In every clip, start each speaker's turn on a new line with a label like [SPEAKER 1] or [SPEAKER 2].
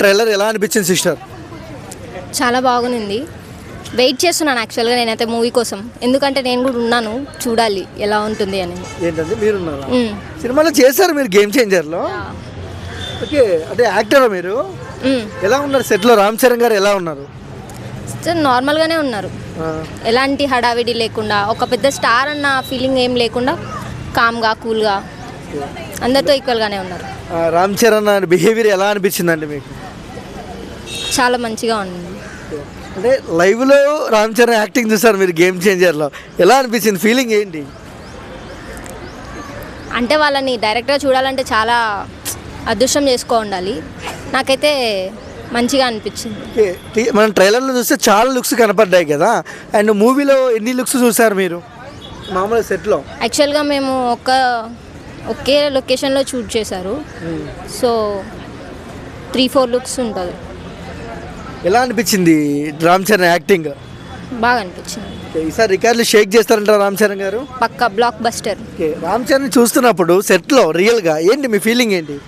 [SPEAKER 1] Trailer ఎలా అనిపించింది sister?
[SPEAKER 2] చాలా బాగుంది. వెయిట్ చేస్తున్నాను యాక్చువల్గా నేనైతే మూవీ కోసం. ఎందుకంటే నేను కూడా ఉన్నాను చూడాలి ఎలా ఉంటుంది అని.
[SPEAKER 1] ఏంటంటే
[SPEAKER 2] మ్మ్.
[SPEAKER 1] సినిమాలో చేశారు మీరు గేమ్ చేంజర్లో ఓకే అంటే యాక్టరా మీరు. ఎలా ఉన్నారు సెట్లో? రామ్ చరణ్ గారు ఎలా ఉన్నారు?
[SPEAKER 2] నార్మల్గానే ఉన్నారు. ఎలాంటి హడావిడి లేకుండా ఒక పెద్ద స్టార్ అన్న ఫీలింగ్ ఏం లేకుండా కామ్గా కూల్గా అందరితో ఈక్వల్గానే ఉన్నారు.
[SPEAKER 1] రామ్ చరణ్ బిహేవియర్ ఎలా అనిపించిందండి మీకు?
[SPEAKER 2] చాలా మంచిగా ఉంది.
[SPEAKER 1] అంటే లైవ్లో రామ్ చరణ్ యాక్టింగ్ చూసారు మీరు గేమ్ చేంజర్లో ఎలా అనిపించింది? ఫీలింగ్ ఏంటి?
[SPEAKER 2] అంటే వాళ్ళని డైరెక్ట్గా చూడాలంటే చాలా అదృష్టం చేసుకో ఉండాలి. నాకైతే మంచిగా అనిపించింది.
[SPEAKER 1] మనం ట్రైలర్లో చూస్తే చాలా లుక్స్ కనపడ్డాయి కదా. అండ్ మూవీలో ఎన్ని లుక్స్ చూసారు మీరు? మామూలు సెట్లో
[SPEAKER 2] యాక్చువల్గా మేము ఒక ఒకే లొకేషన్లో షూట్ చేశారు. సో త్రీ ఫోర్ లుక్స్ ఉంటుంది.
[SPEAKER 1] ఎలా అనిపించింది రామ్ చరణ్ యాక్టింగ్?
[SPEAKER 2] బాగా అనిపించింది.
[SPEAKER 1] ఈసారి రికార్డులు షేక్ చేస్తారంటారా రామ్ చరణ్ గారు?
[SPEAKER 2] పక్క బ్లాక్ బస్టర్
[SPEAKER 1] రామ్ చరణ్ చూస్తున్నప్పుడు సెట్లో రియల్గా ఏంటి మీ ఫీలింగ్ ఏంటి?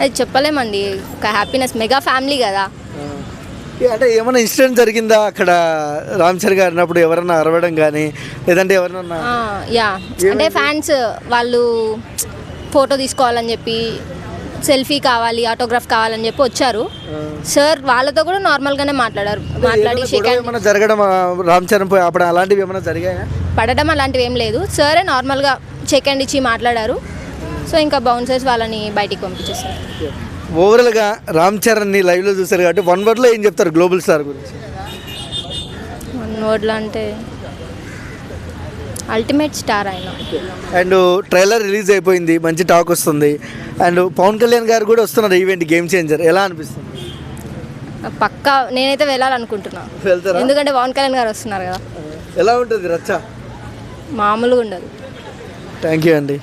[SPEAKER 2] అది చెప్పలేమండి. ఒక హ్యాపీనెస్ మెగా ఫ్యామిలీ కదా.
[SPEAKER 1] అంటే ఏమైనా ఇన్సిడెంట్ జరిగిందా అక్కడ రామ్ చరణ్ గారు అన్నప్పుడు ఎవరన్నా అరవడం కానీ? లేదంటే ఎవరన్నా
[SPEAKER 2] ఆ, యా. అంటే ఫ్యాన్స్ వాళ్ళు ఫోటో తీసుకోవాలని చెప్పి సెల్ఫీ కావాలి ఆటోగ్రాఫ్ కావాలని చెప్పి వచ్చారు. సార్ వాళ్ళతో కూడా నార్మల్గానే మాట్లాడారు. మాట్లాడి షేక్
[SPEAKER 1] ఏమైనా జరగడం రామ్ చరణ్ పోయి అప్పుడు అలాంటివి ఏమైనా జరిగాయా?
[SPEAKER 2] పడడం అలాంటివి ఏం లేదు. సరే నార్మల్గా చెక్ అండ్ ఇచ్చి మాట్లాడారు. సో ఇంకా బౌన్సర్స్ వాళ్ళని బయటికి పంపించేస్తారు
[SPEAKER 1] ఓవరాల్గా రామ్ చరణ్ని లైవ్లో చూసారు కాబట్టి వన్ వర్డ్లో ఏం చెప్తారు గ్లోబల్ స్టార్ గురించి?
[SPEAKER 2] వన్ వర్డ్లో అంటే అల్టిమేట్ స్టార్ ఆయన.
[SPEAKER 1] అండ్ ట్రైలర్ రిలీజ్ అయిపోయింది మంచి టాక్ వస్తుంది. అండ్ పవన్ కళ్యాణ్ గారు కూడా వస్తున్నారు ఈవెంట్ గేమ్ చేంజర్ ఎలా అనిపిస్తుంది?
[SPEAKER 2] పక్కా నేనైతే వెళ్ళాలనుకుంటున్నా.
[SPEAKER 1] వెళ్తారా?
[SPEAKER 2] ఎందుకంటే పవన్ కళ్యాణ్ గారు వస్తున్నారు కదా.
[SPEAKER 1] ఎలా ఉంటుంది రచ్చ?
[SPEAKER 2] మామూలుగా ఉండదు.
[SPEAKER 1] థ్యాంక్ యూ అండి.